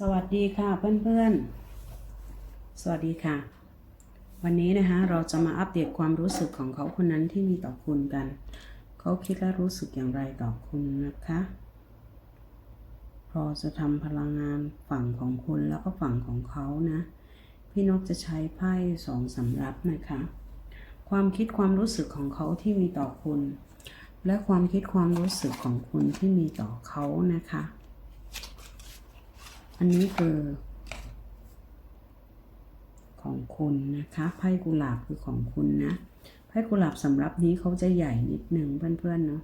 สวัสดีค่ะเพื่อนๆ สวัสดีค่ะ วันนี้นะคะเราจะมาอัปเดตความรู้สึกของเขาคนนั้นที่มีต่อคุณกัน เขาคิดและรู้สึกอย่างไรต่อคุณนะคะพอจะทำพลังงานฝั่งของคุณแล้วก็ฝั่งของเขานะ พี่นกจะใช้ไพ่สองสำรับนะคะ ความคิดความรู้สึกของเขาที่มีต่อคุณ และความคิดความรู้สึกของคุณที่มีต่อเขานะคะ อันนี้คือของคุณนะคะไพ่กุหลาบคือของคุณนะไพ่กุหลาบสำหรับนี้เขาจะใหญ่นิดหนึ่งเพื่อนๆเนาะ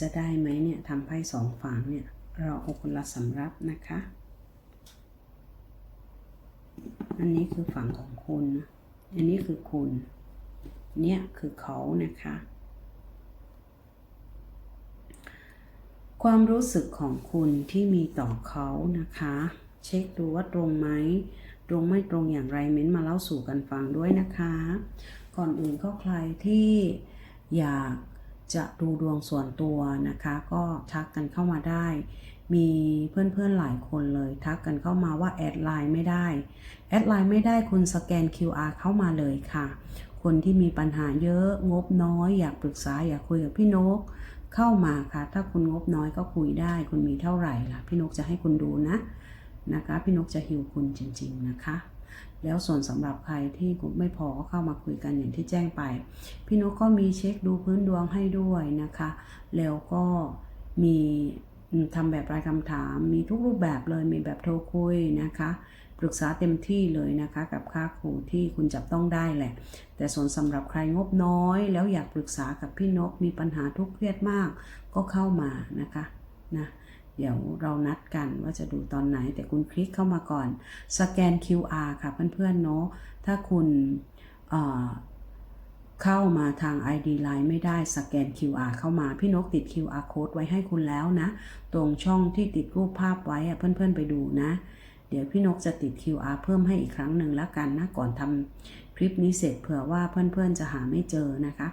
จะได้ไหมเนี่ยทำไพ่สองฝั่งเนี่ยเราเอาคนละสำรับนะคะ อันนี้คือฝั่งของคุณ อันนี้คือคุณ เนี่ยคือเขานะคะ ความรู้สึกของคุณที่มีต่อเขานะคะ เช็คดูว่าตรงไหมตรงไม่ตรงอย่างไรเม้นมาเล่าสู่กันฟังด้วยนะคะ ก่อนอื่นก็ใครที่อยากจะดูดวงส่วนตัวนะคะ ก็ทักกันเข้ามาได้ มีเพื่อนๆหลายคนเลยทักกันเข้ามาว่าแอดไลน์ไม่ได้ แอดไลน์ไม่ได้คุณสแกน QR เข้ามาเลยค่ะ คนที่มีปัญหาเยอะงบน้อย อยากปรึกษาอยากคุยกับพี่นก เข้ามาค่ะ ถ้าคุณงบน้อยก็คุยได้ คุณมีเท่าไหร่ล่ะ พี่นกจะให้คุณดูนะนะคะ พี่นกจะฮิวคุณจริง ๆนะคะ แล้วส่วนสำหรับใครที่งบไม่พอก็เข้ามาคุยกันอย่างที่แจ้งไป พี่นกก็มีเช็คดูพื้นดวงให้ด้วยนะคะ แล้วก็มี ทำแบบรายคำถามมีทุกรูปแบบเลยมีแบบโทรคุยนะคะ ปรึกษาเต็มที่เลยนะคะ กับค่าครูที่คุณจับต้องได้แหละ แต่ส่วนสำหรับใครงบน้อย แล้วอยากปรึกษากับพี่นกมีปัญหาทุกข์เครียดมาก ก็เข้ามานะคะนะเดี๋ยวเรานัดกันว่าจะดูตอนไหน แต่คุณคลิกเข้ามาก่อน สแกน QR ค่ะเพื่อนๆเนาะถ้าคุณ เข้ามาทาง ID Line ไม่ได้สแกน QR เข้ามา พี่นกติด QR code ไว้ให้คุณแล้วนะ ตรงช่องที่ติดรูปภาพไว้อะเพื่อนๆไปดูนะ เดี๋ยวพี่นกจะติด QR เพิ่มให้อีกครั้งหนึ่งแล้วกันนะก่อนทำคลิปนี้เสร็จเผื่อว่าเพื่อนๆจะหาไม่เจอนะคะ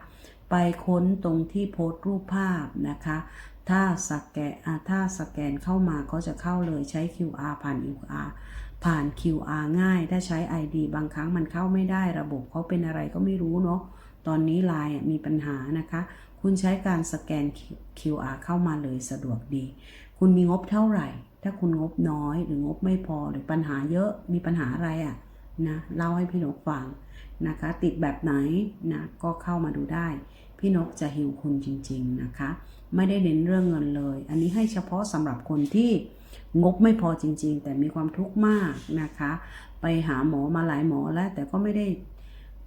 ไปค้นตรงที่โพสต์รูปภาพนะคะ ถ้าสแกนถ้าสแกนเข้ามาก็จะเข้าเลยใช้ QR ผ่าน QR ผ่าน QR ง่าย ถ้าใช้ ID บางครั้งมันเข้าไม่ได้ระบบเขาเป็นอะไรก็ไม่รู้เนาะ ตอนนี้ไลน์มีปัญหานะคะ คุณใช้การสแกน QR เข้ามาเลยสะดวกดี คุณมีงบเท่าไหร่ ถ้าคุณงบน้อยหรืองบไม่พอหรือปัญหาเยอะมีปัญหาอะไรอะ่ะนะเล่าให้พี่นกฟังนะคะ ติดแบบไหนนะก็เข้ามาดูได้ พี่นกจะฮิวคุณจริง ๆนะคะ ไม่ได้เน้นเรื่องเงินเลย อันนี้ให้เฉพาะสำหรับคนที่งบไม่พอจริง ๆ แต่มีความทุกข์มากนะคะ ไปหาหมอมาหลายหมอแล้วแต่ก็ไม่ได้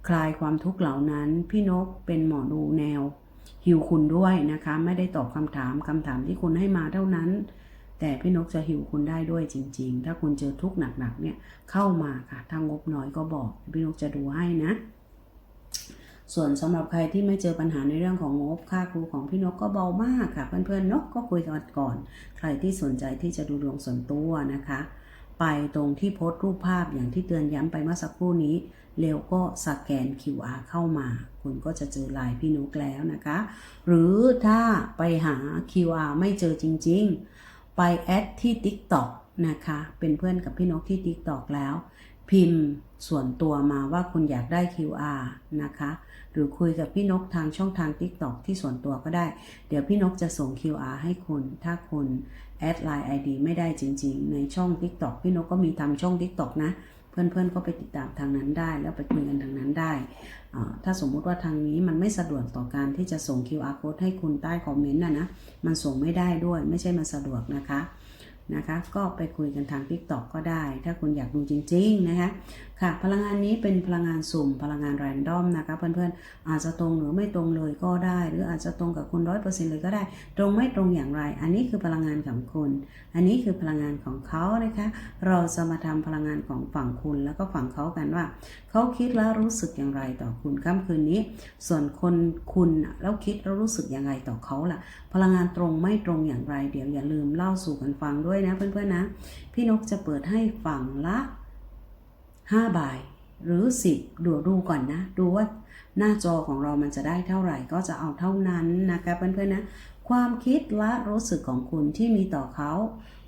คลายความทุกข์เหล่านั้นพี่นกเป็นหมอดูแนวฮิวคุณด้วยนะคะ ไม่ได้ตอบคำถามคำถามที่คุณให้มาเท่านั้น แต่พี่นกจะหิวคุณได้ด้วยจริง ๆ ถ้าคุณเจอทุกข์หนักๆเนี่ยเข้ามาค่ะถ้างบน้อยก็บอกพี่นกจะดูให้นะ ส่วนสำหรับใครที่ไม่เจอปัญหาในเรื่องของงบค่าครูของพี่นกก็เบามากค่ะ เพื่อนๆนกก็คุยกันก่อน ใครที่สนใจที่จะดูดวงส่วนตัวนะคะ ไปตรงที่โพสต์รูปภาพอย่างที่เตือนย้ำไปเมื่อสักครู่นี้ เร็วก็สแกน QR เข้ามา คุณก็จะเจอลายพี่นุกแล้วนะคะ หรือถ้าไปหา QR ไม่เจอจริง ๆ ไปแอดที่ TikTok นะคะ เป็นเพื่อนกับพี่นกที่ TikTok แล้ว พิมพ์ส่วนตัวมาว่าคุณอยากได้ QR นะคะ หรือคุยกับพี่นกทางช่องทาง TikTok ที่ส่วนตัวก็ได้ เดี๋ยวพี่นกจะส่ง QR ให้คุณ ถ้าคุณ แอดไลน์ ID ไม่ได้จริง ๆ ในช่อง TikTok พี่นกก็มีทำช่อง TikTok นะ เพื่อนๆก็ไปติดตามทางนั้นได้ แล้วไปคุยกันทางนั้นได้ ถ้าสมมุติว่าทางนี้มันไม่สะดวกต่อการที่จะส่ง QR code ให้คุณใต้คอมเมนต์นะนะ มันส่งไม่ได้ด้วยไม่ใช่มันสะดวกนะคะ นะคะ ก็ไปคุยกันทาง TikTok ก็ได้ ถ้าคุณอยากดูจริง ๆ นะคะค่ะ พลังงานนี้เป็นพลังงานสุ่ม พลังงานแรนดอมนะคะเพื่อนๆ อาจจะตรงหรือไม่ตรงเลยก็ได้ หรืออาจจะตรงกับคุณร้อยเปอร์เซ็นต์เลยก็ได้ ตรงไม่ตรงอย่างไร อันนี้คือพลังงานของคุณ อันนี้คือพลังงานของเขานะคะ เราจะมาทำพลังงานของฝั่งคุณแล้วก็ฝั่งเขากันว่า เขาคิดแล้วรู้สึกอย่างไรต่อคุณค่ำคืนนี้ ส่วนคนคุณแล้วคิดแล้วรู้สึกอย่างไรต่อเขาล่ะ พลังงานตรงไม่ตรงอย่างไร เดี๋ยวอย่าลืมเล่าสู่กันฟังด้วยนะเพื่อนๆนะ พี่นกจะเปิดให้ฝั่งละ5ใบหรือ 10 ดูดูก่อนนะ ดูว่าหน้าจอของเรามันจะได้เท่าไหร่ก็จะเอาเท่านั้นนะคะเพื่อนๆนะ ความคิดและรู้สึกของคุณที่มีต่อเขา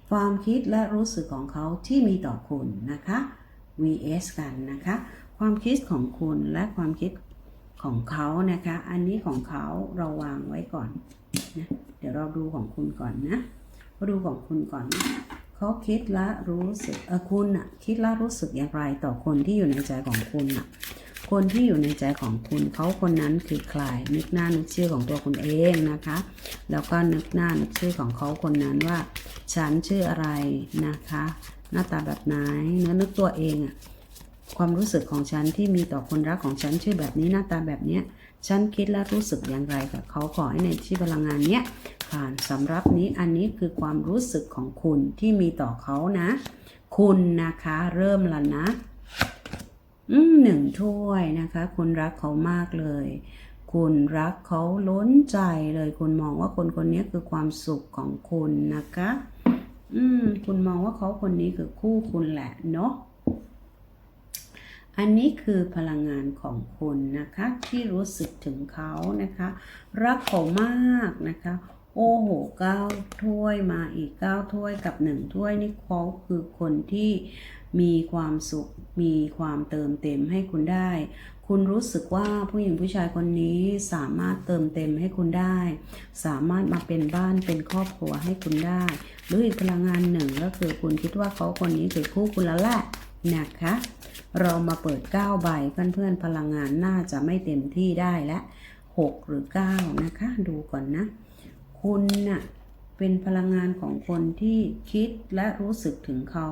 ความคิดและรู้สึกของเขาที่มีต่อคุณนะคะ vs กันนะคะ ความคิดของคุณและความคิดของเขานะคะ อันนี้ของเขาเราวางไว้ก่อนนะ เดี๋ยวเราดูของคุณก่อนนะ ดูของคุณก่อนเขาคิดและรู้สึกเออคุณอะคิดและรู้สึกอย่างไรต่อคนที่อยู่ในใจของคุณอะคนที่อยู่ในใจของคุณเขาคนนั้นคือใครนึกหน้านึกชื่อของตัวคุณเองนะคะ แล้วก็นึกหน้านึกชื่อของเขาคนนั้นว่า ฉันชื่ออะไรนะคะ หน้าตาแบบไหนเนื้อนึกตัวเองอะความรู้สึกของฉันที่มีต่อคนรักของฉันชื่อแบบนี้หน้าตาแบบเนี้ยฉันคิดและรู้สึกอย่างไรกับเขาขอให้ในที่พลังงานเนี้ย ผ่านสำหรับนี้อันนี้คือความรู้สึกของคุณที่มีต่อเขานะ คุณนะคะเริ่มแล้วนะอืมหนึ่งถ้วยนะคะ คุณรักเขามากเลย คุณรักเขาล้นใจเลย คุณมองว่าคนคนนี้คือความสุขของคุณนะคะ อืม คุณมองว่าเขาคนนี้คือคู่คุณแหละเนาะอันนี้คือพลังงานของคุณนะคะ ที่รู้สึกถึงเขานะคะ รักเขามากนะคะ โอ้โหเก้าถ้วยมาอีกเก้าถ้วยกับหนึ่งถ้วยนี่เขาคือคนที่มีความสุข มีความเติมเต็มให้คุณได้ คุณรู้สึกว่าผู้หญิงผู้ชายคนนี้สามารถเติมเต็มให้คุณได้ สามารถมาเป็นบ้านเป็นครอบครัวให้คุณได้ หรืออีกพลังงานหนึ่งก็คือคุณคิดว่าเขาคนนี้คือคู่คุณแล้วแหละนะคะ เรามาเปิด9ใบเพื่อนๆพลังงานน่าจะไม่เต็มที่ได้และ6หรือ 9 นะคะ ดูก่อนนะ คุณน่ะเป็นพลังงานของคนที่คิดและรู้สึกถึงเขา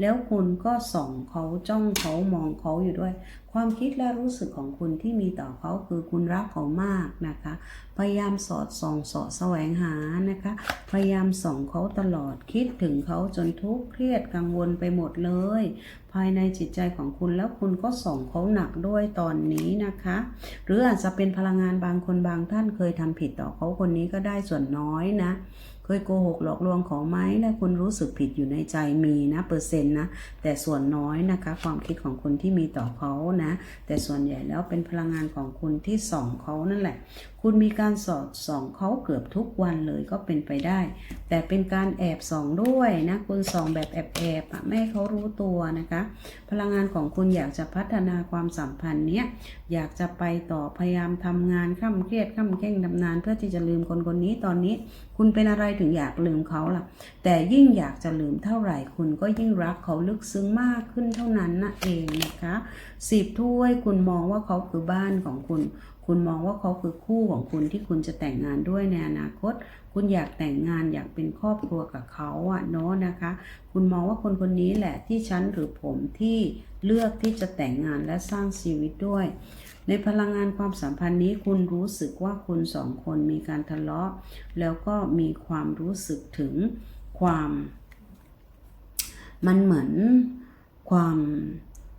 แล้วคุณก็ส่องเขาจ้องเขามองเขาอยู่ด้วย ความคิดและรู้สึกของคุณที่มีต่อเขาคือคุณรักเขามากนะคะ พยายามสอดส่องสอดแสวงหานะคะ พยายามส่องเขาตลอดคิดถึงเขาจนทุกข์เครียดกังวลไปหมดเลย ภายในจิตใจของคุณแล้วคุณก็ส่องเขาหนักด้วยตอนนี้นะคะ หรืออาจจะเป็นพลังงานบางคนบางท่านเคยทำผิดต่อเขาคนนี้ก็ได้ส่วนน้อยนะ เคยโกหกหลอกลวงเขาไหมและคุณรู้สึกผิดอยู่ในใจมีนะเปอร์เซ็นต์นะแต่ส่วนน้อยนะคะ ความคิดของคุณที่มีต่อเขานะ แต่ส่วนใหญ่แล้วเป็นพลังงานของคุณที่ส่องเขานั่นแหละ คุณมีการสอดส่องเขาเกือบทุกวันเลยก็เป็นไปได้ แต่เป็นการแอบส่องด้วยนะคุณส่องแบบแอบๆอะไม่ให้เขารู้ตัวนะคะ พลังงานของคุณอยากจะพัฒนาความสัมพันธ์เนี้ยอยากจะไปต่อพยายามทำงานข้ามเครียดข้ามแข้งดำนาน เพื่อที่จะลืมคนคนนี้ตอนนี้ คุณเป็นอะไรถึงอยากลืมเขาล่ะ แต่ยิ่งอยากจะลืมเท่าไหร่ คุณก็ยิ่งรักเขาลึกซึ้งมากขึ้นเท่านั้นนะเองนะคะสิบถ้วยคุณมองว่าเขาคือบ้านของคุณ คุณมองว่าเขาคือคู่ของคุณที่คุณจะแต่งงานด้วยในอนาคต คุณอยากแต่งงานอยากเป็นครอบครัวกับเขาอะเนาะนะคะ คุณมองว่าคนคนนี้แหละที่ฉันหรือผมที่เลือกที่จะแต่งงานและสร้างชีวิตด้วย ในพลังงานความสัมพันธ์นี้คุณรู้สึกว่าคุณสองคนมีการทะเลาะ แล้วก็มีความรู้สึกถึงความ มันเหมือนความ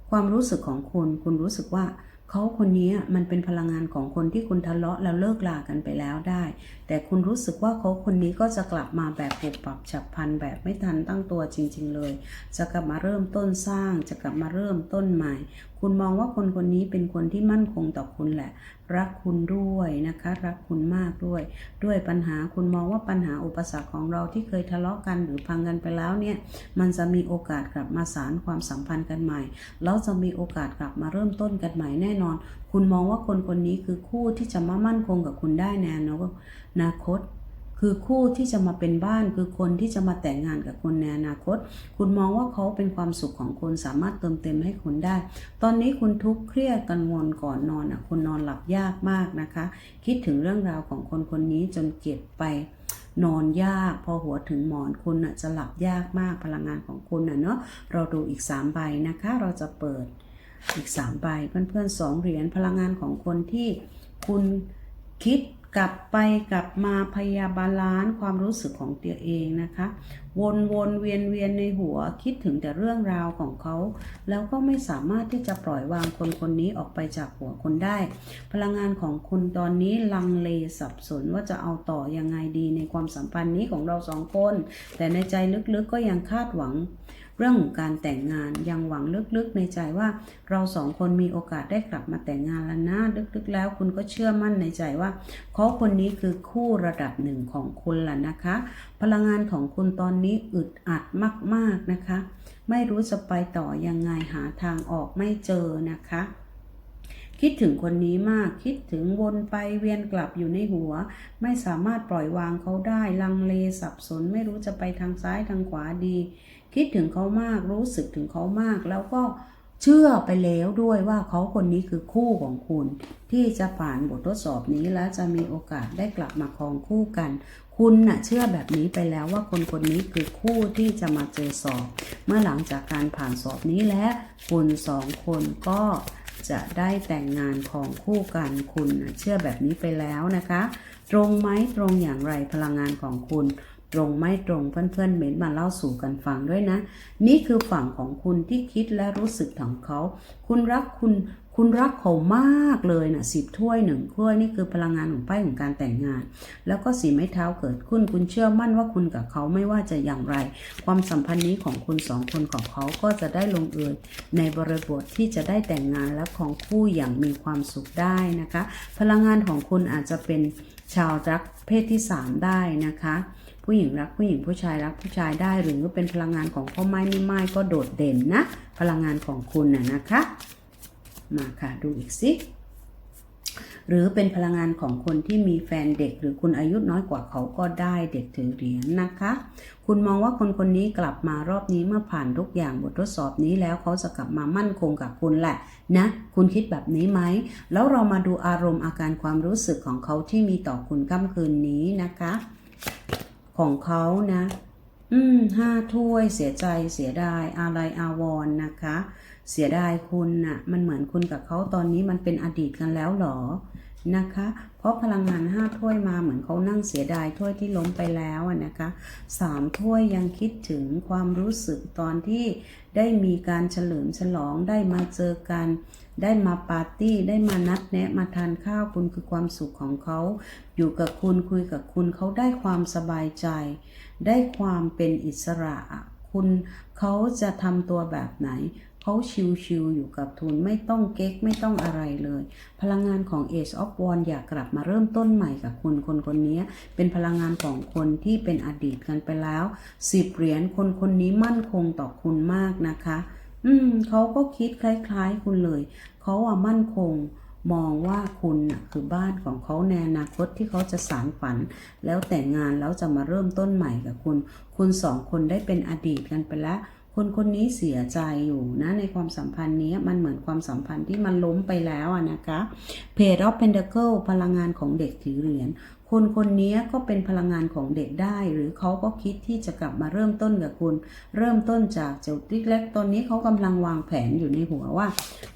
ความรู้สึกของคุณ คุณรู้สึกว่า เขาคนนี้มันเป็นพลังงานของคนที่คุณทะเลาะแล้วเลิกลากันไปแล้วได้ แต่คุณรู้สึกว่าเขาคนนี้ก็จะกลับมาแบบปุบปับฉับพลันแบบไม่ทันตั้งตัวจริง ๆ เลย จะกลับมาเริ่มต้นสร้าง จะกลับมาเริ่มต้นใหม่ คุณมองว่าคนคนนี้เป็นคนที่มั่นคงต่อคุณแหละ รักคุณด้วยนะคะ รักคุณมากด้วย ด้วยปัญหาคุณมองว่าปัญหาอุปสรรคของเราที่เคยทะเลาะกันหรือพังกันไปแล้วเนี่ยมันจะมีโอกาสกลับมาสารความสัมพันธ์กันใหม่แล้วจะมีโอกาสกลับมาเริ่มต้นกันใหม่แน่นอน คุณมองว่าคนคนนี้คือคู่ที่จะมามั่นคงกับคุณได้ในอนาคต คือคู่ที่จะมาเป็นบ้าน คือคนที่จะมาแต่งงานกับคุณในอนาคต คุณมองว่าเขาเป็นความสุขของคุณสามารถเติมเต็มให้คุณได้ ตอนนี้คุณทุกข์เครียดกังวลก่อนนอนอะคุณนอนหลับยากมากนะคะ คิดถึงเรื่องราวของคนคนนี้จนเก็บไปนอนยากพอหัวถึงหมอนคุณน่ะจะหลับยากมากพลังงานของคุณน่ะเนาะเราดูอีก3ใบนะคะ เราจะเปิด อีก3ใบเพื่อนๆสองเหรียญพลังงานของคนที่คุณคิดกลับไปกลับมาพยายามบาลานความรู้สึกของตัวเองนะคะ วนวนเวียนเวียนในหัวคิดถึงแต่เรื่องราวของเขา แล้วก็ไม่สามารถที่จะปล่อยวางคนคนนี้ออกไปจากหัวคนได้ พลังงานของคุณตอนนี้ลังเลสับสนว่าจะเอาต่อยังไงดีในความสัมพันธ์นี้ของเราสองคน แต่ในใจลึกๆก็ยังคาดหวัง เรื่องของการแต่งงานยังหวังลึกๆในใจว่า เราสองคนมีโอกาสได้กลับมาแต่งงานแล้วนะลึกๆ แล้วคุณก็เชื่อมั่นในใจว่าเขาคนนี้คือคู่ระดับหนึ่งของคุณล่ะนะคะ พลังงานของคุณตอนนี้อึดอัดมาก ๆนะคะ ไม่รู้จะไปต่อยังไงหาทางออกไม่เจอนะคะ คิดถึงคนนี้มากคิดถึงวนไปเวียนกลับอยู่ในหัว ไม่สามารถปล่อยวางเขาได้ลังเลสับสนไม่รู้จะไปทางซ้ายทางขวาดี คิดถึงเขามากรู้สึกถึงเขามาก แล้วก็เชื่อไปแล้วด้วยว่าเขาคนนี้คือคู่ของคุณ ที่จะผ่านบททดสอบนี้และจะมีโอกาสได้กลับมาครองคู่กัน คุณน่ะเชื่อแบบนี้ไปแล้วว่าคนคนนี้คือคู่ที่จะมาเจอสอบ เมื่อหลังจากการผ่านสอบนี้และคุณสองคนก็ จะได้แต่งงานของคู่กันคุณเชื่อแบบนี้ไปแล้วนะคะ ตรงไหมตรงอย่างไรพลังงานของคุณตรงไม่ตรงเพื่อนๆเม้นมาเล่าสู่กันฟังด้วยนะ นี่คือฝั่งของคุณที่คิดและรู้สึกของเขา คุณรักคุณ คุณรักเขามากเลยนะสิบถ้วยหนึ่งถ้วยนี่คือพลังงานของไพ่ของการแต่งงาน แล้วก็สีไม้เท้าเกิดขึ้น คุณเชื่อมั่นว่าคุณกับเขาไม่ว่าจะอย่างไร ความสัมพันธ์นี้ของคุณสองคนของเขาก็จะได้ลงเอยในบริบทที่จะได้แต่งงานและของคู่อย่างมีความสุขได้นะคะ พลังงานของคุณอาจจะเป็นชาวรักเพศที่ 3 ได้นะคะผู้หญิงรักผู้หญิงผู้ชายรักผู้ชายได้หรือเป็นพลังงานของพ่อไม้ไม่ไม้ก็โดดเด่นนะ พลังงานของคุณน่ะนะคะ มาค่ะดูอีกสิหรือเป็นพลังงานของคนที่มีแฟนเด็ก หรือคุณอายุน้อยกว่าเขาก็ได้เด็กถือเหรียญนะคะ คุณมองว่าคนคนนี้กลับมารอบนี้เมื่อผ่านทุกอย่างบททดสอบนี้แล้วเขาจะกลับมามั่นคงกับคุณแหละนะ คุณคิดแบบนี้ไหม แล้วเรามาดูอารมณ์อาการความรู้สึกของเขาที่มีต่อคุณค่ำคืนนี้นะคะ ของเขานะ อืมห้าถ้วยเสียใจเสียดายอะไรอาวรณ์นะคะ เสียดายคุณน่ะ มันเหมือนคุณกับเขาตอนนี้มันเป็นอดีตกันแล้วหรอนะคะ เพราะพลังงานห้าถ้วยมาเหมือนเขานั่งเสียดายถ้วยที่ล้มไปแล้วอะนะคะสามถ้วยยังคิดถึงความรู้สึกตอนที่ได้มีการเฉลิมฉลองได้มาเจอกัน ได้มาปาร์ตี้ได้มานัดแนะมาทานข้าวคุณคือความสุขของเขา อยู่กับคุณคุยกับคุณเขาได้ความสบายใจ ได้ความเป็นอิสระคุณเขาจะทำตัวแบบไหน เขาชิวๆอยู่กับทุนไม่ต้องเก๊กไม่ต้องอะไรเลย พลังงานของ Ace of w a n d อยากกลับมาเริ่มต้นใหม่กับคุณคนคนนี้เป็นพลังงานของคนที่เป็นอดีตกันไปแล้วสิบเหรียญคนคนนี้มั่นคงต่อคุณมากนะคะ อืมเขาก็คิดคล้าย ๆ คุณเลยเขาอะมั่นคงมองว่าคุณนะคือบ้านของเขาในอนาคตที่เขาจะสารฝัน แล้วแต่งงานแล้วจะมาเริ่มต้นใหม่กับคุณ คุณสองคนได้เป็นอดีตกันไปแล้ว คนคนนี้เสียใจอยู่นะในความสัมพันธ์นี้มันเหมือนความสัมพันธ์ที่มันล้มไปแล้วอะนะคะเพจ of Pentacle พลังงานของเด็กถือเหรียญคนคนนี้ก็เป็นพลังงานของเด็กได้ หรือเขาก็คิดที่จะกลับมาเริ่มต้นกับคุณ เริ่มต้นจากจุดเล็กๆตอนนี้เขากำลังวางแผนอยู่ในหัวว่า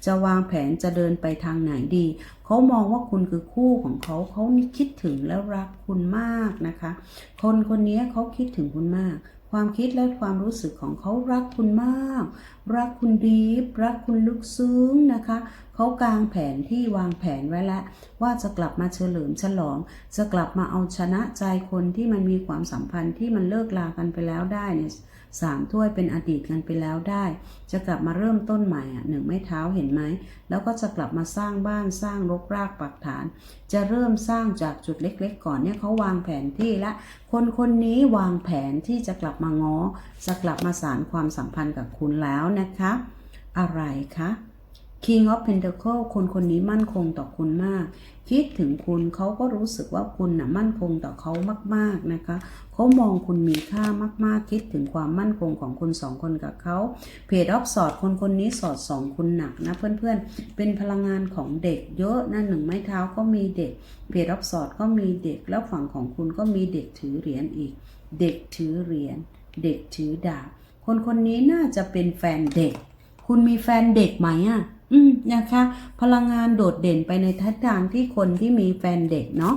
จะวางแผนจะเดินไปทางไหนดีเขามองว่าคุณคือคู่ของเขาเขานิคิดถึงแล้วรักคุณมากนะคะ คนคนนี้เขาคิดถึงคุณมาก ความคิดและความรู้สึกของเขารักคุณมาก รักคุณดีฟรักคุณลึกซึ้งนะคะ เขากางแผนที่วางแผนไว้แล้ว ว่าจะกลับมาเฉลิมฉลอง จะกลับมาเอาชนะใจคนที่มันมีความสัมพันธ์ที่มันเลิกลากันไปแล้วได้เนี่ย สามถ้วยเป็นอดีตกันไปแล้วได้ จะกลับมาเริ่มต้นใหม่อะหนึ่งไม้เท้าเห็นไหม แล้วก็จะกลับมาสร้างบ้านสร้างรกรากปักฐาน จะเริ่มสร้างจากจุดเล็กๆ ก่อนเนี่ยเขาวางแผนที่และ คนคนนี้วางแผนที่จะกลับมาง้อ จะกลับมาสารความสัมพันธ์กับคุณแล้วนะคะ อะไรคะ King of Pentacle คนคนนี้มั่นคงต่อคุณมาก คิดถึงคุณเขาก็รู้สึกว่าคุณน่ะมั่นคงต่อเขามากๆนะคะ เขามองคุณมีค่ามากๆ คิดถึงความมั่นคงของคุณสองคนกับเขาเพจออฟสอดคนคนนี้สอดสองคุณหนักนะเพื่อนๆ เป็นพลังงานของเด็กเยอะนะหนึ่งไม้เท้าก็มีเด็กเพจออฟสอดก็มีเด็กแล้วฝั่งของคุณก็มีเด็กถือเหรียญอีก เด็กถือเหรียญเด็กถือดาบคนคนนี้น่าจะเป็นแฟนเด็ก คุณมีแฟนเด็กไหมอะอืมนะคะ พลังงานโดดเด่นไปในทิศทางที่คนที่มีแฟนเด็กเนาะ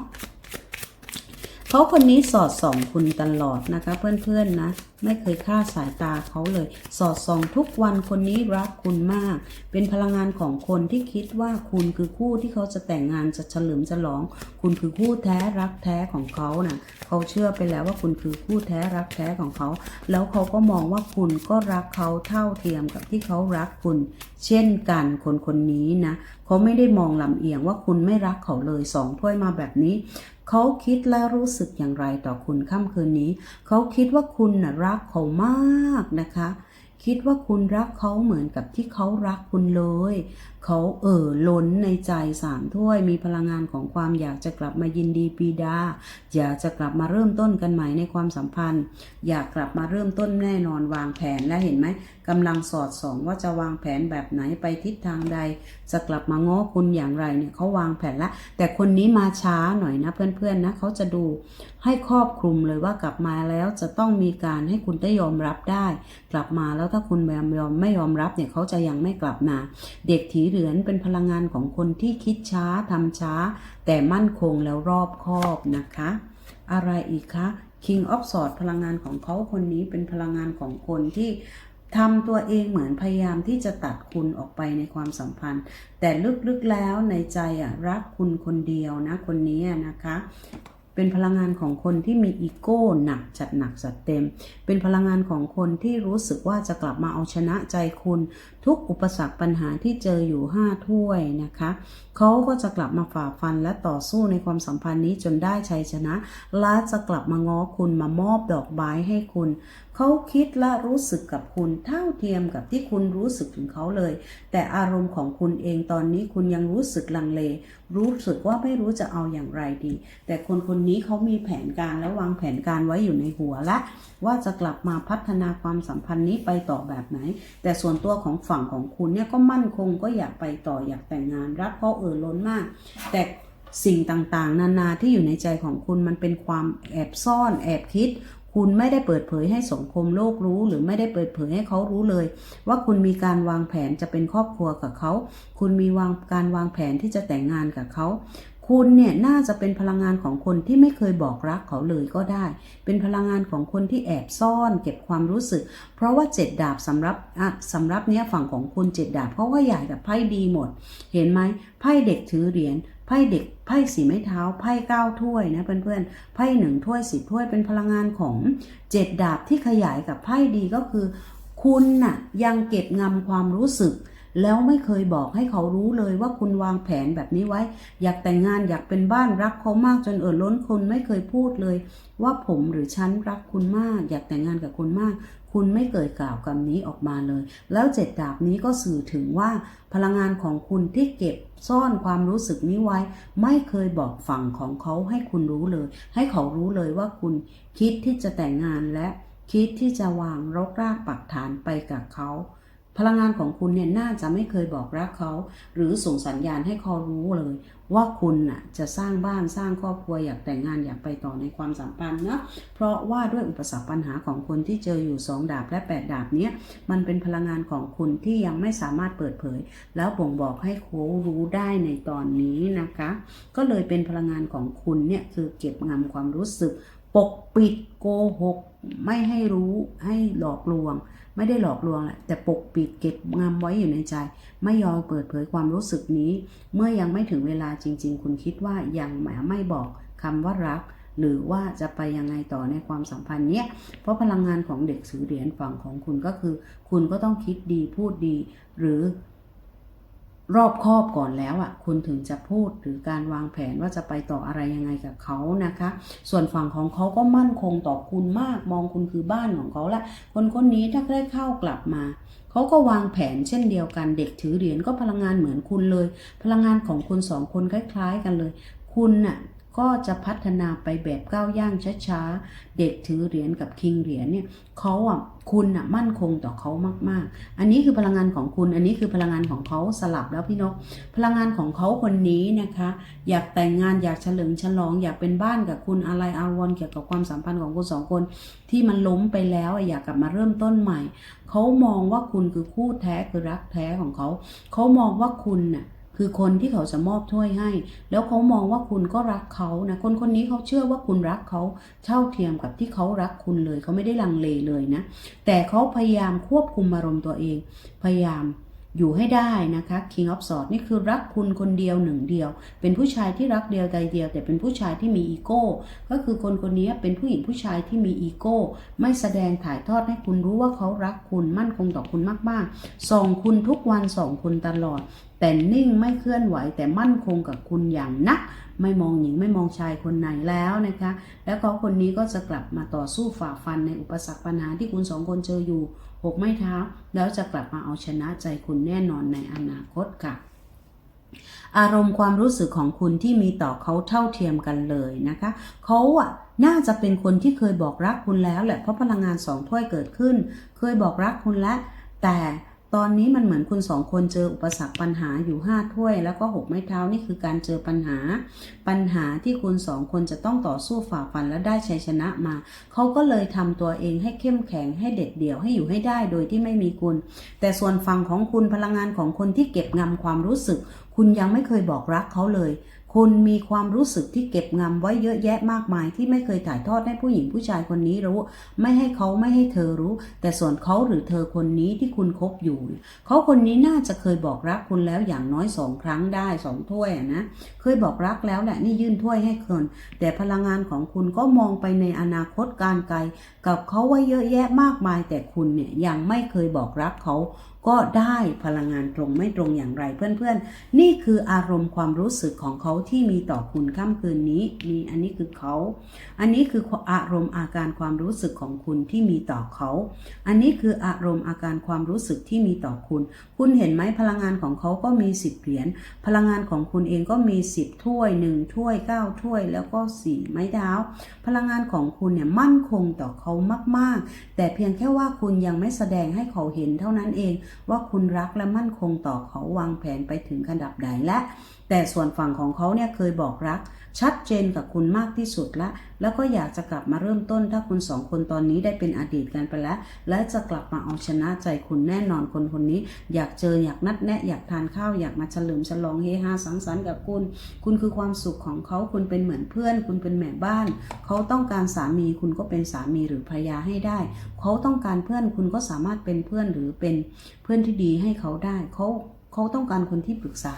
เขาคนนี้สอดส่องคุณตลอดนะคะ เพื่อนๆนะ ไม่เคยคลาสายตาเขาเลย สอดส่องทุกวันคนนี้รักคุณมาก เป็นพลังงานของคนที่คิดว่าคุณคือคู่ที่เขาจะแต่งงานจะเฉลิมฉลอง คุณคือคู่แท้รักแท้ของเขานะเขาเชื่อไปแล้วว่าคุณคือคู่แท้รักแท้ของเขา แล้วเขาก็มองว่าคุณก็รักเขาเท่าเทียมกับที่เขารักคุณ เช่นกันคนคนนี้นะเขาไม่ได้มองลำเอียงว่าคุณไม่รักเขาเลยสองถ้วยมาแบบนี้เขาคิดและรู้สึกอย่างไรต่อคุณค่ำคืนนี้ เขาคิดว่าคุณน่ะรักเขามากนะคะ คิดว่าคุณรักเขาเหมือนกับที่เขารักคุณเลย เขาเอ่อล้นในใจสามถ้วยมีพลังงานของความอยากจะกลับมายินดีปีดา อยากจะกลับมาเริ่มต้นกันใหม่ในความสัมพันธ์ อยากกลับมาเริ่มต้นแน่นอนวางแผนและเห็นไหมกำลังสอดส่องว่าจะวางแผนแบบไหนไปทิศทางใด จะกลับมาง้อคุณอย่างไรเนี่ยเขาวางแผนละ แต่คนนี้มาช้าหน่อยนะเพื่อนๆนะเขาจะดูให้ครอบคลุมเลยว่ากลับมาแล้วจะต้องมีการให้คุณได้ยอมรับได้ กลับมาแล้วถ้าคุณไม่ยอมไม่ยอมรับเนี่ยเขาจะยังไม่กลับมา เด็กถีเหรียญเป็นพลังงานของคนที่คิดช้าทำช้า แต่มั่นคงแล้วรอบคอบนะคะ อะไรอีกคะ King of s w o r d พลังงานของเขาคนนี้เป็นพลังงานของคนที่ทำตัวเองเหมือนพยายามที่จะตัดคุณออกไปในความสัมพันธ์ แต่ลึกๆแล้วในใจอะรักคุณคนเดียวนะคนนี้นะคะ เป็นพลังงานของคนที่มีอีโก้หนักจัดหนักจัดเต็ม เป็นพลังงานของคนที่รู้สึกว่าจะกลับมาเอาชนะใจคุณ ทุกอุปสรรคปัญหาที่เจออยู่ห้าถ้วยนะคะเขาก็จะกลับมาฝ่าฟันและต่อสู้ในความสัมพันธ์นี้จนได้ชัยชนะ และจะกลับมาง้อคุณมามอบดอกไม้ให้คุณ เขาคิดและรู้สึกกับคุณเท่าเทียมกับที่คุณรู้สึกถึงเขาเลย แต่อารมณ์ของคุณเองตอนนี้คุณยังรู้สึกลังเล รู้สึกว่าไม่รู้จะเอาอย่างไรดี แต่คนคนนี้เขามีแผนการและวางแผนการไว้อยู่ในหัวและ ว่าจะกลับมาพัฒนาความสัมพันธ์นี้ไปต่อแบบไหน แต่ส่วนตัวของฝ่งของคุณเนี่ยก็มั่นคงก็อยากไปต่ออยากแต่งงานรักเขาเอ่อล้นมาก แต่สิ่งต่างๆ นานาที่อยู่ในใจของคุณมันเป็นความแอบซ่อนแอบคิด คุณไม่ได้เปิดเผยให้สังคมโลกรู้ หรือไม่ได้เปิดเผยให้เขารู้เลย ว่าคุณมีการวางแผนจะเป็นครอบครัวกับเขา คุณมีวางการวางแผนที่จะแต่งงานกับเขา คุณเนี่ยน่าจะเป็นพลังงานของคนที่ไม่เคยบอกรักเขาเลยก็ได้ เป็นพลังงานของคนที่แอบซ่อน เก็บความรู้สึก เพราะว่าเจ็ดดาบสำหรับอะสำหรับเนี้ยฝั่งของคุณเจ็ดดาบเพราะว่าใหญ่กับไพ่ดีหมด เห็นไหมไพ่เด็กถือเหรียญไพ่เด็กไพ่สีไม้เท้าไพ่เก้าถ้วยนะเพื่อนๆไพ่หนึ่งถ้วยสิบถ้วยเป็นพลังงานของเจ็ดดาบที่ขยายกับไพ่ดีก็คือ คุณน่ะยังเก็บงำความรู้สึก แล้วไม่เคยบอกให้เขารู้เลยว่าคุณวางแผนแบบนี้ไว้ อยากแต่งงานอยากเป็นบ้านรักเขามากจนเอ่อล้นคุณไม่เคยพูดเลย ว่าผมหรือฉันรักคุณมาก อยากแต่งงานกับคุณมาก คุณไม่เคยกล่าวคำนี้ออกมาเลย แล้วเจ็ดดาบนี้ก็สื่อถึงว่า พลังงานของคุณที่เก็บซ่อนความรู้สึกนี้ไว้ ไม่เคยบอกฝั่งของเขาให้คุณรู้เลย ให้เขารู้เลยว่าคุณคิดที่จะแต่งงานและคิดที่จะวางรกรากปักฐานไปกับเขา พลังงานของคุณเนี่ยน่าจะไม่เคยบอกรักเขา หรือส่งสัญญาณให้เขารู้เลย ว่าคุณน่ะจะสร้างบ้านสร้างครอบครัวอยากแต่งงานอยากไปต่อในความสัมพันธ์นะเพราะว่าด้วยอุปสรรคปัญหาของคนที่เจออยู่ 2 ดาบและ 8 ดาบเนี้ยมันเป็นพลังงานของคุณที่ยังไม่สามารถเปิดเผย แล้วบ่งบอกให้เขารู้ได้ในตอนนี้นะคะ ก็เลยเป็นพลังงานของคุณเนี่ยคือเก็บงำความรู้สึก ปกปิดโกหก ไม่ให้รู้ให้หลอกลวง ไม่ได้หลอกลวงแหละแต่ปกปิดเก็บงำไว้อยู่ในใจ ไม่ยอมเปิดเผยความรู้สึกนี้ เมื่อยังไม่ถึงเวลาจริง ๆ คุณคิดว่ายังไม่บอกคำว่ารัก หรือว่าจะไปยังไงต่อในความสัมพันธ์เนี้ยเพราะพลังงานของเด็กสือเหรียญฝั่งของคุณก็คือ คุณก็ต้องคิดดีพูดดี หรือ รอบคอบก่อนแล้วอะคุณถึงจะพูดหรือการวางแผนว่าจะไปต่ออะไรยังไงกับเขานะคะ ส่วนฝั่งของเขาก็มั่นคงต่อคุณมากมองคุณคือบ้านของเขาละคนคนนี้ถ้าได้เข้ากลับมาเขาก็วางแผนเช่นเดียวกันเด็กถือเหรียญก็พลังงานเหมือนคุณเลย พลังงานของคุณสองคนคล้าย ๆ กันเลย คุณน่ะ ก็จะพัฒนาไปแบบก้าวย่างช้าๆ เด็กถือเหรียญกับคิงเหรียญเนี่ยเขาอะคุณอะมั่นคงต่อเขามากๆ อันนี้คือพลังงานของคุณ อันนี้คือพลังงานของเขาสลับแล้วพี่นก พลังงานของเขาคนนี้นะคะ อยากแต่งงานอยากเฉลิมฉลอง อยากเป็นบ้านกับคุณอะไรอาวรเกี่ยวกับความสัมพันธ์ของคุณสองคน ที่มันล้มไปแล้วอะอยากกลับมาเริ่มต้นใหม่ เขามองว่าคุณคือคู่แท้คือรักแท้ของเขา เขามองว่าคุณน่ะ คือคนที่เขาจะมอบถ้วยให้ แล้วเขามองว่าคุณก็รักเขานะคนคนนี้เขาเชื่อว่าคุณรักเขาเท่าเทียมกับที่เขารักคุณเลย เขาไม่ได้ลังเลเลยนะ แต่เขาพยายามควบคุมอารมณ์ตัวเอง พยายามอยู่ให้ได้นะคะ King of Swords นี่คือรักคุณคนเดียวหนึ่งเดียว เป็นผู้ชายที่รักเดียวใจเดียว แต่เป็นผู้ชายที่มีอีโก้ ก็คือคนคนนี้เป็นผู้หญิงผู้ชายที่มีอีโก้ ไม่แสดงถ่ายทอดให้คุณรู้ว่าเขารักคุณมั่นคงต่อคุณมากๆส่องคุณทุกวันส่องคุณตลอด แต่นิ่งไม่เคลื่อนไหว แต่มั่นคงกับคุณอย่างนัก ไม่มองหญิงไม่มองชายคนไหนแล้วนะคะ แล้วเขาคนนี้ก็จะกลับมาต่อสู้ฝ่าฟันในอุปสรรคปัญหาที่คุณสองคนเจออยู่หกไม้เท้า แล้วจะกลับมาเอาชนะใจคุณแน่นอนในอนาคตค่ะอารมณ์ความรู้สึกของคุณที่มีต่อเขาเท่าเทียมกันเลยนะคะ เขาอะน่าจะเป็นคนที่เคยบอกรักคุณแล้วแหละเพราะพลังงานสองถ้วยเกิดขึ้น เคยบอกรักคุณแล้วแต่ ตอนนี้มันเหมือนคุณสองคนเจออุปสรรคปัญหาอยู่ห้าถ้วย แล้วก็หกไม้เท้านี่คือการเจอปัญหา ปัญหาที่คุณสองคนจะต้องต่อสู้ฝ่าฟันและได้ชัยชนะมา เขาก็เลยทำตัวเองให้เข้มแข็งให้เด็ดเดี่ยวให้อยู่ให้ได้โดยที่ไม่มีคุณ แต่ส่วนฝั่งของคุณพลังงานของคนที่เก็บงำความรู้สึก คุณยังไม่เคยบอกรักเขาเลย คุณมีความรู้สึกที่เก็บงำไว้เยอะแยะมากมายที่ไม่เคยถ่ายทอดให้ผู้หญิงผู้ชายคนนี้รู้ ไม่ให้เขาไม่ให้เธอรู้ แต่ส่วนเขาหรือเธอคนนี้ที่คุณคบอยู่ เขาคนนี้น่าจะเคยบอกรักคุณแล้วอย่างน้อยสองครั้งได้สองถ้วยนะเคยบอกรักแล้วแหละนี่ยื่นถ้วยให้คนแต่พลังงานของคุณก็มองไปในอนาคตการไกล กับเขาไว้เยอะแยะมากมาย แต่คุณเนี่ยยังไม่เคยบอกรักเขา ก็ได้พลังงานตรงไม่ตรงอย่างไรเพื่อนๆ นี่คืออารมณ์ความรู้สึกของเขาที่มีต่อคุณค่ำคืนนี้นี่อันนี้คือเขา อันนี้คืออารมณ์อาการความรู้สึกของคุณที่มีต่อเขา อันนี้คืออารมณ์อาการความรู้สึกที่มีต่อคุณ คุณเห็นไหมพลังงานของเขาก็มีสิบเหรียญพลังงานของคุณเองก็มีสิบถ้วยหนึ่งถ้วยเก้าถ้วยแล้วก็สี่ไม้เท้าพลังงานของคุณเนี่ยมั่นคงต่อเขามากๆ แต่เพียงแค่ว่าคุณยังไม่แสดงให้เขาเห็นเท่านั้นเองว่าคุณรักและมั่นคงต่อเขาวางแผนไปถึงขนาดใดและ แต่ส่วนฝั่งของเขาเนี่ยเคยบอกรัก ชัดเจนกับคุณมากที่สุดละ แล้วก็อยากจะกลับมาเริ่มต้น ถ้าคุณสองคนตอนนี้ได้เป็นอดีตกันไปแล้ว และจะกลับมาเอาชนะใจคุณแน่นอนคนคนนี้ อยากเจออยากนัดแนะ อยากทานข้าวอยากมาเฉลิมฉลองเฮฮาสังสรรค์กับคุณ คุณคือความสุขของเขาคุณเป็นเหมือนเพื่อน คุณเป็นแม่บ้าน เขาต้องการสามีคุณก็เป็นสามีหรือภรรยาให้ได้ เขาต้องการเพื่อนคุณก็สามารถเป็นเพื่อนหรือเป็นเพื่อนที่ดีให้เขาได้เขาเขาต้องการคนที่ปรึกษา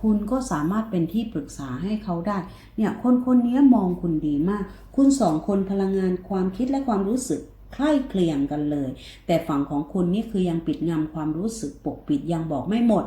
คุณก็สามารถเป็นที่ปรึกษาให้เขาได้ เนี่ยคนคนนี้มองคุณดีมาก คุณสองคนพลังงานความคิดและความรู้สึกใกล้เคียงกันเลย แต่ฝั่งของคุณนี่คือยังปิดงำความรู้สึกปกปิดยังบอกไม่หมด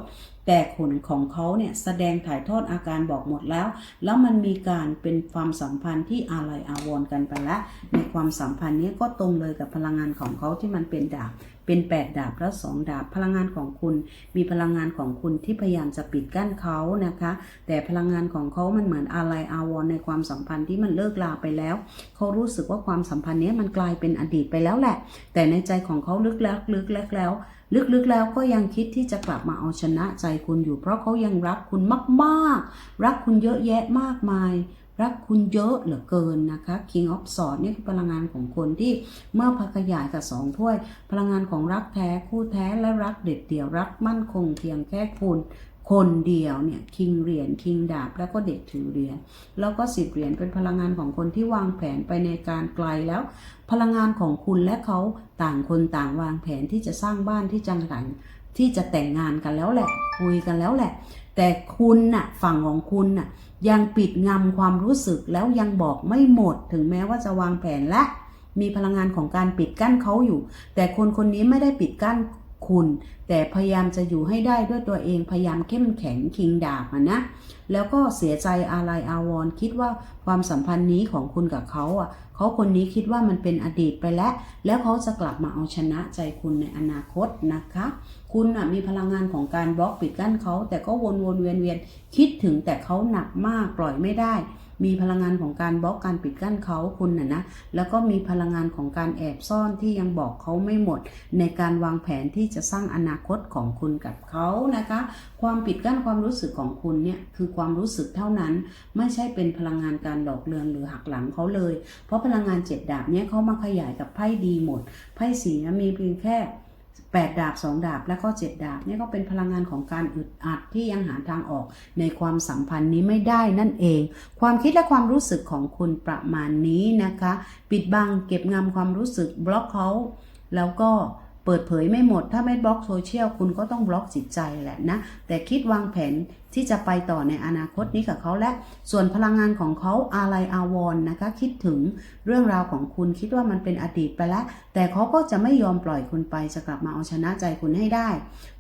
แต่ขนของเขาเนี่ยแสดงถ่ายทอดอาการบอกหมดแล้ว แล้วมันมีการเป็นความสัมพันธ์ที่อาลัยอาวรกันไปแล้วในความสัมพันธ์นี้ก็ตรงเลยกับพลังงานของเขาที่มันเป็นดาบ เป็นแปดดาบแล้วสองดาบ พลังงานของคุณ มีพลังงานของคุณที่พยายามจะปิดกั้นเขานะคะ แต่พลังงานของเขามันเหมือนอาลัยอาวรณ์ในความสัมพันธ์ที่มันเลิกลาไปแล้ว เขารู้สึกว่าความสัมพันธ์นี้มันกลายเป็นอดีตไปแล้วแหละ แต่ในใจของเขาลึกแล้วลึกแล้วแล้วลึกๆแล้วก็ยังคิดที่จะกลับมาเอาชนะใจคุณอยู่ เพราะเขายังรักคุณมากๆ รักคุณเยอะแยะมากมาย รักคุณเยอะเหลือเกินนะคะ King of s w o r d นี่คือพลังงานของคนที่เมื่อพักขยายกับสองถ้วย พลังงานของรักแท้คู่แท้และรักเด็ดเดี่ยวรักมั่นคงเพียงแค่คุณคนเดียวเนี่ยคิงเหรียญคิงดาบแล้วก็เด็กถือเหรียญแล้วก็สิบเหรียญเป็นพลังงานของคนที่วางแผนไปในการไกลแล้ว พลังงานของคุณและเขาต่างคนต่างวางแผนที่จะสร้างบ้านที่จังหวัดที่จะแต่งงานกันแล้วแหละคุยกันแล้วแหละ แต่คุณน่ะฝั่งของคุณน่ะยังปิดงำความรู้สึกแล้วยังบอกไม่หมด ถึงแม้ว่าจะวางแผนและ มีพลังงานของการปิดกั้นเขาอยู่ แต่คนคนนี้ไม่ได้ปิดกั้นคุณ แต่พยายามจะอยู่ให้ได้ด้วยตัวเองพยายามเข้มแข็งคิงดาบนะ แล้วก็เสียใจอะไรอาวรณ์คิดว่าความสัมพันธ์นี้ของคุณกับเขาอะเขาคนนี้คิดว่ามันเป็นอดีตไปแล้ว แล้วเขาจะกลับมาเอาชนะใจคุณในอนาคตนะคะ คุณอะมีพลังงานของการบล็อกปิดกั้นเขาแต่ก็วนวนเวียนเวียนคิดถึงแต่เขาหนักมากปล่อยไม่ได้ มีพลังงานของการบล็อกการปิดกั้นเขาคุณน่ะนะแล้วก็มีพลังงานของการแอบซ่อนที่ยังบอกเขาไม่หมด ในการวางแผนที่จะสร้างอนาคตของคุณกับเขานะคะ ความปิดกั้นความรู้สึกของคุณเนี่ยคือความรู้สึกเท่านั้นไม่ใช่เป็นพลังงานการหลอกลวงหรือหักหลังเขาเลย เพราะพลังงานเจ็ดดาบเนี่ยเขามาขยายกับไพ่ดีหมดไพ่สีนะมีเพียงแค่ 8 ดาบ 2 ดาบ และก็ 7 ดาบเนี่ยก็เป็นพลังงานของการอึดอัดที่ยังหาทางออกในความสัมพันธ์นี้ไม่ได้นั่นเอง ความคิดและความรู้สึกของคุณประมาณนี้นะคะ ปิดบังเก็บงำความรู้สึกบล็อกเขาแล้วก็เปิดเผยไม่หมด ถ้าไม่บล็อกโซเชียลคุณก็ต้องบล็อกจิตใจแหละนะ แต่คิดวางแผน ที่จะไปต่อในอนาคตนี้กับเขาและส่วนพลังงานของเขาอะไรอาวรณ์นะคะ คิดถึงเรื่องราวของคุณคิดว่ามันเป็นอดีตไปแล้ว แต่เขาก็จะไม่ยอมปล่อยคุณไปจะกลับมาเอาชนะใจคุณให้ได้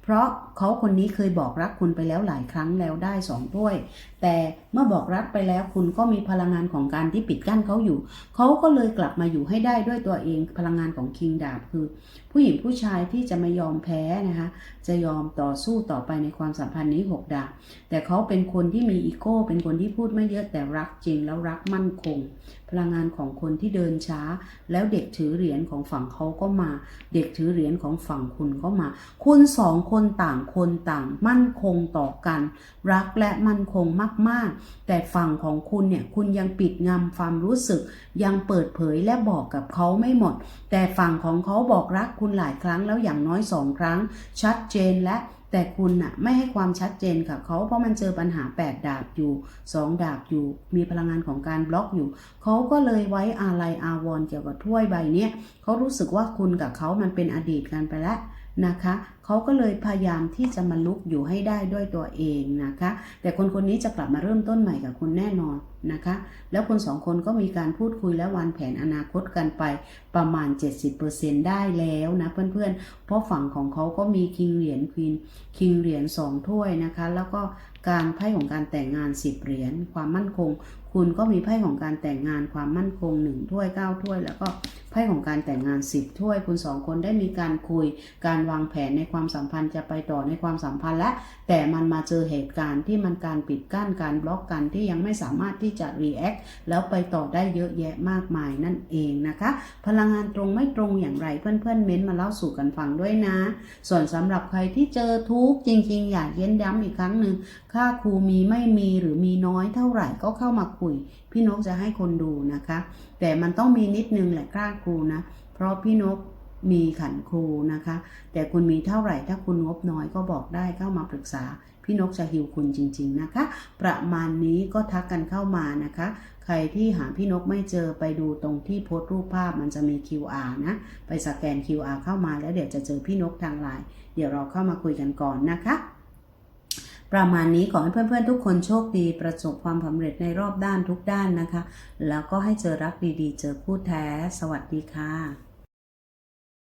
เพราะเขาคนนี้เคยบอกรักคุณไปแล้วหลายครั้งแล้วได้สองถ้วย แต่เมื่อบอกรักไปแล้วคุณก็มีพลังงานของการที่ปิดกั้นเขาอยู่ เขาก็เลยกลับมาอยู่ให้ได้ด้วยตัวเองพลังงานของคิงดาบคือ ผู้หญิงผู้ชายที่จะไม่ยอมแพ้นะคะจะยอมต่อสู้ต่อไปในความสัมพันธ์นี้หกดาบ แต่เขาเป็นคนที่มีอีโก้ เป็นคนที่พูดไม่เยอะแต่รักจริงแล้วรักมั่นคง พลังงานของคนที่เดินช้า แล้วเด็กถือเหรียญของฝั่งเขาก็มา เด็กถือเหรียญของฝั่งคุณก็มา คุณสองคนต่างคนต่างมั่นคงต่อกัน รักและมั่นคงมาก ๆ แต่ฝั่งของคุณเนี่ยคุณยังปิดงำความรู้สึก ยังเปิดเผยและบอกกับเขาไม่หมด แต่ฝั่งของเขาบอกรักคุณหลายครั้งแล้วอย่างน้อยสองครั้ง ชัดเจนและ แต่คุณน่ะไม่ให้ความชัดเจนกับเขาเพราะมันเจอปัญหา 8 ดาบอยู่ 2 ดาบอยู่ มีพลังงานของการบล็อกอยู่ เขาก็เลยไว้อาลัยอาวรณ์เกี่ยวกับถ้วยใบเนี้ยเขารู้สึกว่าคุณกับเขามันเป็นอดีตกันไปแล้ว นะคะเขาก็เลยพยายามที่จะมาลุกอยู่ให้ได้ด้วยตัวเองนะคะ แต่คนคนนี้จะกลับมาเริ่มต้นใหม่กับคุณแน่นอนนะคะ แล้วคนสองคนก็มีการพูดคุยและวางแผนอนาคตกันไปประมาณ 70%ได้แล้วนะเพื่อนๆ เพราะฝั่งของเขาก็มีคิงเหรียญควีนคิงเหรียญ2ถ้วยนะคะ แล้วก็การไพ่ของการแต่งงาน 10 เหรียญความมั่นคง คุณก็มีไพ่ของการแต่งงานความมั่นคง1ถ้วย9ถ้วยแล้วก็ ไพ่ของการแต่งงาน10ถ้วยคุณสองคนได้มีการคุย การวางแผนในความสัมพันธ์จะไปต่อในความสัมพันธ์และ แต่มันมาเจอเหตุการณ์ที่มันการปิดกั้นการบล็อกกันที่ยังไม่สามารถที่จะ react แล้วไปต่อได้เยอะแยะมากมายนั่นเองนะคะ พลังงานตรงไม่ตรงอย่างไรเพื่อนๆเม้นต์มาเล่าสู่กันฟังด้วยนะ ส่วนสำหรับใครที่เจอทุกข์จริง ๆ อยากเย้นย้ำอีกครั้งหนึ่งค่าครูมีไม่มีหรือมีน้อยเท่าไหร่ก็เข้ามาคุย พี่นกจะให้คนดูนะคะ แต่มันต้องมีนิดนึงแหละค่าครูนะ เพราะพี่นกมีขันครูนะคะ แต่คุณมีเท่าไหร่ถ้าคุณงบน้อยก็บอกได้เข้ามาปรึกษา พี่นกจะฮิวคุณจริง ๆนะคะ ประมาณนี้ก็ทักกันเข้ามานะคะ ใครที่หาพี่นกไม่เจอไปดูตรงที่โพสต์รูปภาพมันจะมี QR นะ ไปสแกน QR เข้ามาแล้วเดี๋ยวจะเจอพี่นกทางไลน์เดี๋ยวเราเข้ามาคุยกันก่อนนะคะ ประมาณนี้ขอให้เพื่อนๆ ทุกคนโชคดีประสบความสำเร็จในรอบด้านทุกด้านนะคะ แล้วก็ให้เจอรักดีๆ เจอคู่แท้ สวัสดีค่ะ